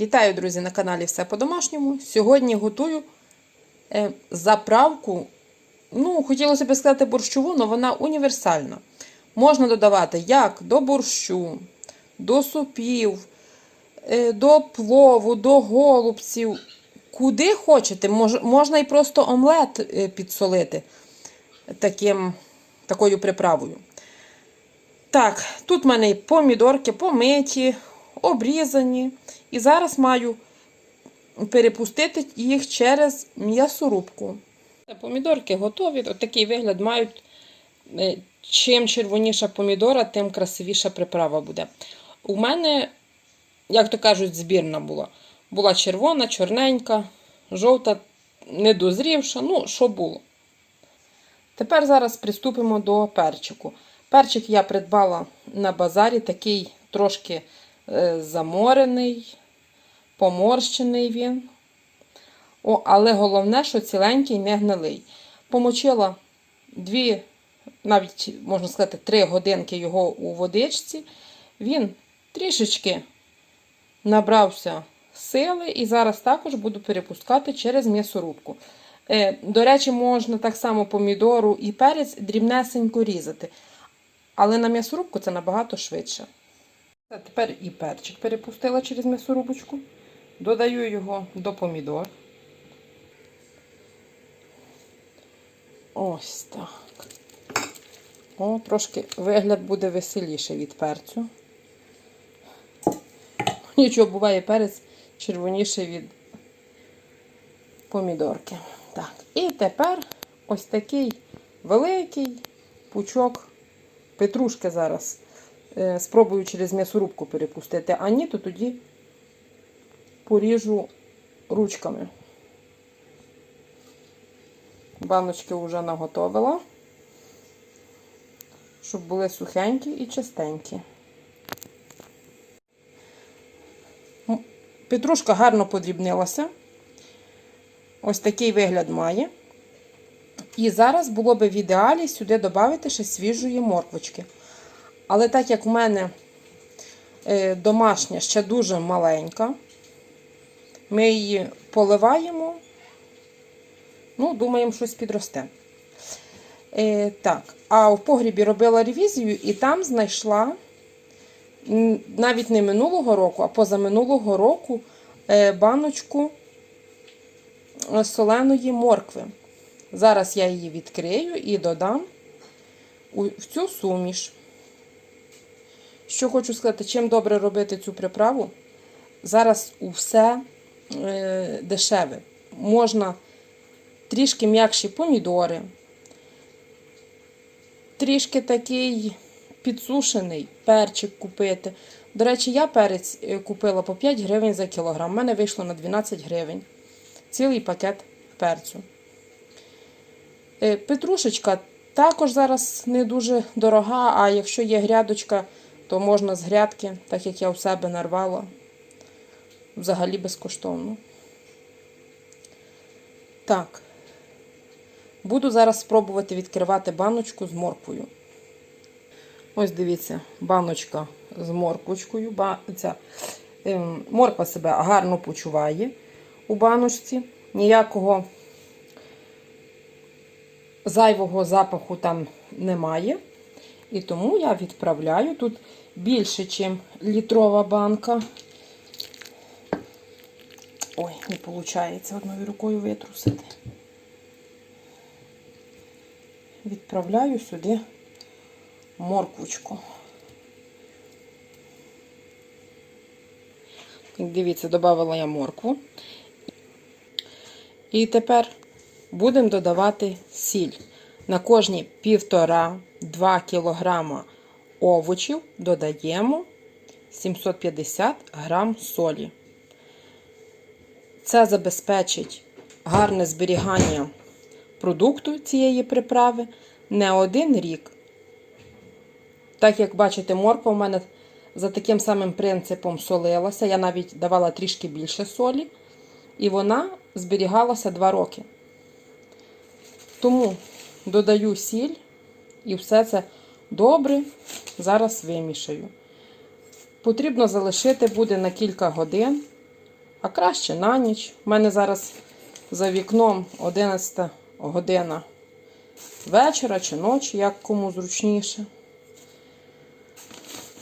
Вітаю, друзі, на каналі Все по-домашньому. Сьогодні готую е, заправку. Ну, хотілося б сказати борщову, але вона універсальна. Можна додавати як до борщу, до супів, е, до плову, до голубців. Куди хочете, Мож, можна і просто омлет е, підсолити таким, такою приправою. Так, тут в мене помідорки помиті, обрізані. І зараз маю перепустити їх через м'ясорубку. Помідорки готові. От такий вигляд мають. Е, Чим червоніша помідора, тим красивіша приправа буде. У мене, як то кажуть, збірна була. Була червона, чорненька, жовта, недозрівша, ну, що було. Тепер зараз приступимо до перчику. Перчик я придбала на базарі, такий трошки заморений, поморщений він. О, але головне, що ціленький, не гнилий. Помочила дві, навіть можна сказати, три годинки його у водичці. Він трішечки набрався сили і зараз також буду перепускати через м'ясорубку. Е, До речі, можна так само помідору і перець дрібнесенько різати. Але на м'ясорубку це набагато швидше. Тепер і перчик перепустила через м'ясорубочку. Додаю його до помідор. Ось так. О, трошки вигляд буде веселіше від перцю. Нічого буває перець червоніший від помідорки. Так, і тепер ось такий великий пучок петрушки зараз. Е, спробую через м'ясорубку перепустити, а ні, то тоді поріжу ручками. Баночки вже наготовила, щоб були сухенькі і чистенькі. Петрушка гарно подрібнилася. Ось такий вигляд має. І зараз було би в ідеалі сюди додати ще свіжої морквочки. Але так як в мене е, домашня ще дуже маленька, ми її поливаємо, ну, думаємо, щось підросте. Е, так, а в погрібі робила ревізію і там знайшла навіть не минулого року, а позаминулого року е, баночку соленої моркви. Зараз я її відкрию і додам в цю суміш. Що хочу сказати, чим добре робити цю приправу, зараз усе е, дешеве. Можна трішки м'якші помідори, трішки такий підсушений перчик купити. До речі, я перець е, купила по 5 гривень за кілограм. У мене вийшло на 12 гривень. Цілий пакет перцю. Е, Петрушечка також зараз не дуже дорога, а якщо є грядочка, то можна з грядки, так як я у себе нарвала, взагалі безкоштовно. Так, буду зараз спробувати відкривати баночку з морквою. Ось дивіться, баночка з морквочкою. Ця, е, морква себе гарно почуває у баночці. Ніякого зайвого запаху там немає. І тому я відправляю тут більше, ніж літрова банка. Ой, не виходить одною рукою витрусити. Відправляю сюди морквочку. Дивіться, додавала я моркву. І тепер будемо додавати сіль. На кожні 1,5-2 кг овочів додаємо 750 г солі. Це забезпечить гарне зберігання продукту цієї приправи не один рік. Так як бачите, морква у мене за таким самим принципом солилася. Я навіть давала трішки більше солі, і вона зберігалася 2 роки. Тому додаю сіль і все це добре зараз вимішаю. Потрібно залишити буде на кілька годин а краще на ніч. У мене зараз за вікном 11 година вечора чи ночі, як кому зручніше.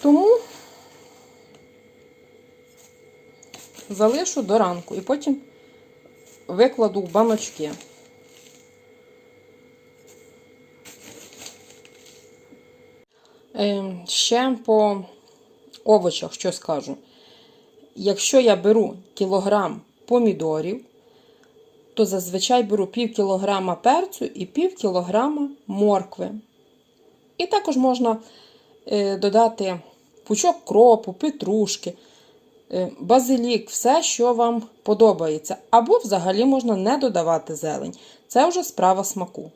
Тому залишу до ранку і потім викладу в баночки. Ще по овочах що скажу. Якщо я беру кілограм помідорів, то зазвичай беру пів кілограма перцю і пів кілограма моркви. І також можна е, додати пучок кропу, петрушки, е, базилік, все, що вам подобається. Або взагалі можна не додавати зелень. Це вже справа смаку.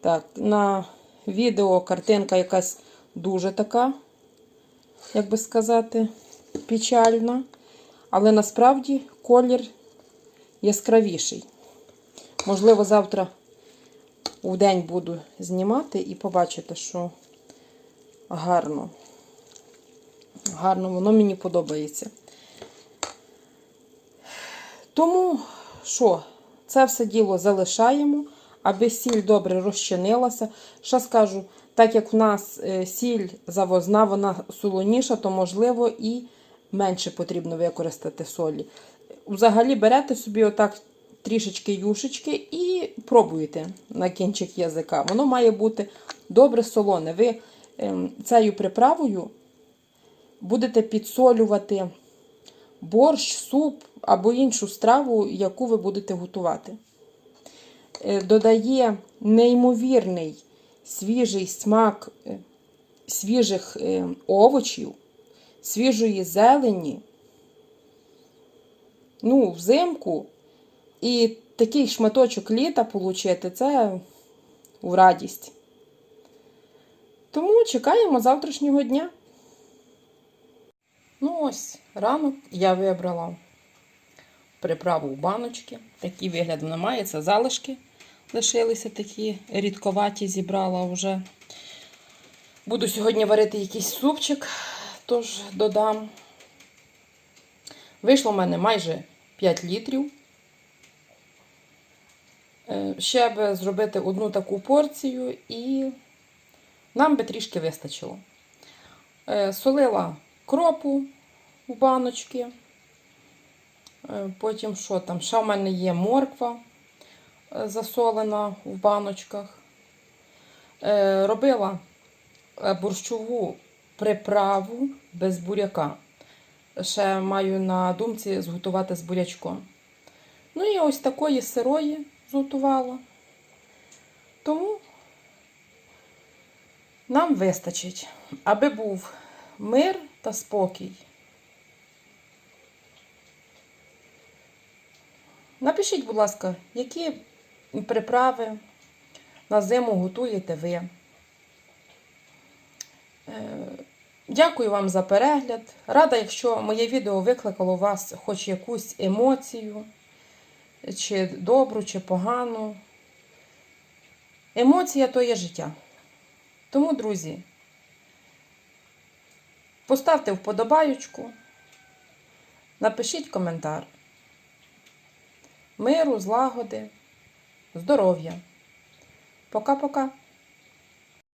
Так, на відео картинка якась дуже така, як би сказати, печальна. Але насправді колір яскравіший. Можливо, завтра у день буду знімати і побачите, що гарно. Гарно, воно мені подобається. Тому, що, це все діло залишаємо, аби сіль добре розчинилася. Ще скажу, так як в нас е, сіль завозна, вона солоніша, то, можливо, і менше потрібно використати солі. Взагалі берете собі отак трішечки юшечки і пробуєте на кінчик язика. Воно має бути добре солоне. Ви ем, цією приправою будете підсолювати борщ, суп або іншу страву, яку ви будете готувати. Е, Додає неймовірний свіжий смак е, свіжих е, овочів, свіжої зелені. Ну, взимку. І такий шматочок літа отримати це в радість. Тому чекаємо завтрашнього дня. Ну ось, ранок я вибрала приправу в баночки. Такий вигляд вона має, це залишки лишилися такі рідковаті, зібрала вже. Буду сьогодні варити якийсь супчик, тож додам. Вийшло в мене майже 5 літрів. Е, Ще би зробити одну таку порцію і нам би трішки вистачило. Е, Солила кропу у баночки. Е, Потім що там? Ще в мене є морква засолена в баночках. Е, Робила е, борщову приправу без буряка. Ще маю на думці зготувати з бурячком. Ну і ось такої сирої зготувала. Тому нам вистачить, аби був мир та спокій. Напишіть, будь ласка, які приправи на зиму готуєте ви. Е, Дякую вам за перегляд. Рада, якщо моє відео викликало у вас хоч якусь емоцію, чи добру, чи погану. Емоція то є життя. Тому, друзі, поставте вподобаючку, напишіть коментар. Миру, злагоди, здоров'я. Пока-пока.